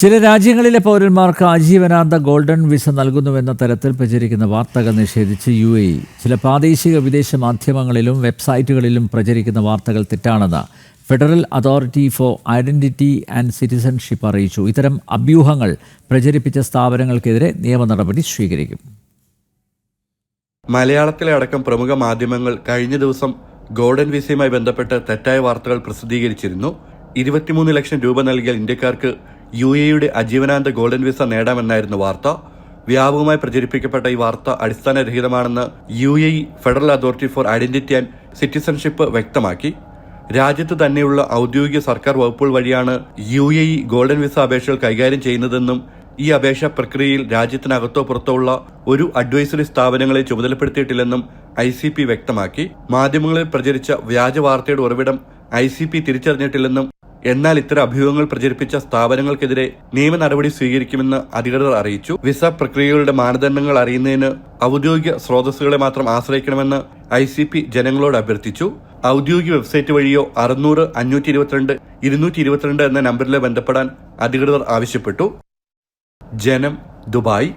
ചില രാജ്യങ്ങളിലെ പൗരന്മാർക്ക് ആജീവനാന്ത ഗോൾഡൻ വിസ നൽകുന്നുവെന്ന തരത്തിൽ പ്രചരിക്കുന്ന വാർത്തകൾ നിഷേധിച്ച് യു എ. ചില പ്രാദേശിക വിദേശ മാധ്യമങ്ങളിലും വെബ്സൈറ്റുകളിലും പ്രചരിക്കുന്ന വാർത്തകൾ തെറ്റാണെന്ന് federal authority for identity and citizenship അറിയിച്ചു. ഇത്തരം അഭ്യൂഹങ്ങൾ പ്രചരിപ്പിച്ച സ്ഥാപനങ്ങൾക്കെതിരെ നിയമ നടപടി സ്വീകരിക്കും. മലയാളത്തിലെ അടക്കം പ്രമുഖ മാധ്യമങ്ങൾ കഴിഞ്ഞ ദിവസം ഗോൾഡൻ വിസയുമായി ബന്ധപ്പെട്ട് തെറ്റായ വാർത്തകൾ പ്രസിദ്ധീകരിച്ചിരുന്നു. ഇരുപത്തിമൂന്ന് ലക്ഷം രൂപ നൽകിയാൽ ഇന്ത്യക്കാർക്ക് യു എയുടെ അജീവനാന്ത ഗോൾഡൻ വിസ നേടാമെന്നായിരുന്നു വാർത്ത. വ്യാപകമായി പ്രചരിപ്പിക്കപ്പെട്ട ഈ വാർത്ത അടിസ്ഥാനരഹിതമാണെന്ന് U A federal authority for identity and citizenship വ്യക്തമാക്കി. രാജ്യത്ത് തന്നെയുള്ള ഔദ്യോഗിക സർക്കാർ വകുപ്പുകൾ വഴിയാണ് U A E golden visa അപേക്ഷകൾ കൈകാര്യം ചെയ്യുന്നതെന്നും ഈ അപേക്ഷാ പ്രക്രിയയിൽ രാജ്യത്തിനകത്തോ പുറത്തോ ഉള്ള ഒരു അഡ്വൈസറി സ്ഥാപനങ്ങളെ ചുമതലപ്പെടുത്തിയിട്ടില്ലെന്നും ഐ സി പി വ്യക്തമാക്കി. മാധ്യമങ്ങളിൽ പ്രചരിച്ച വ്യാജ വാർത്തയുടെ ഉറവിടം ഐ സി പി തിരിച്ചറിഞ്ഞിട്ടില്ലെന്നും എന്നാൽ ഇത്തരം അഭ്യൂഹങ്ങൾ പ്രചരിപ്പിച്ച സ്ഥാപനങ്ങൾക്കെതിരെ നിയമ നടപടി സ്വീകരിക്കുമെന്ന് അധികൃതർ അറിയിച്ചു. വിസ പ്രക്രിയകളുടെ മാനദണ്ഡങ്ങൾ അറിയുന്നതിന് ഔദ്യോഗിക സ്രോതസ്സുകളെ മാത്രം ആശ്രയിക്കണമെന്ന് ഐ സി പി ജനങ്ങളോട് അഭ്യർത്ഥിച്ചു. ഔദ്യോഗിക വെബ്സൈറ്റ് വഴിയോ അറുന്നൂറ് അഞ്ഞൂറ്റി ഇരുപത്തിരണ്ട് ഇരുന്നൂറ്റി ഇരുപത്തിരണ്ട് എന്ന നമ്പറിലെ ബന്ധപ്പെടാൻ അധികൃതർ ആവശ്യപ്പെട്ടു. ജനം ദുബായ്.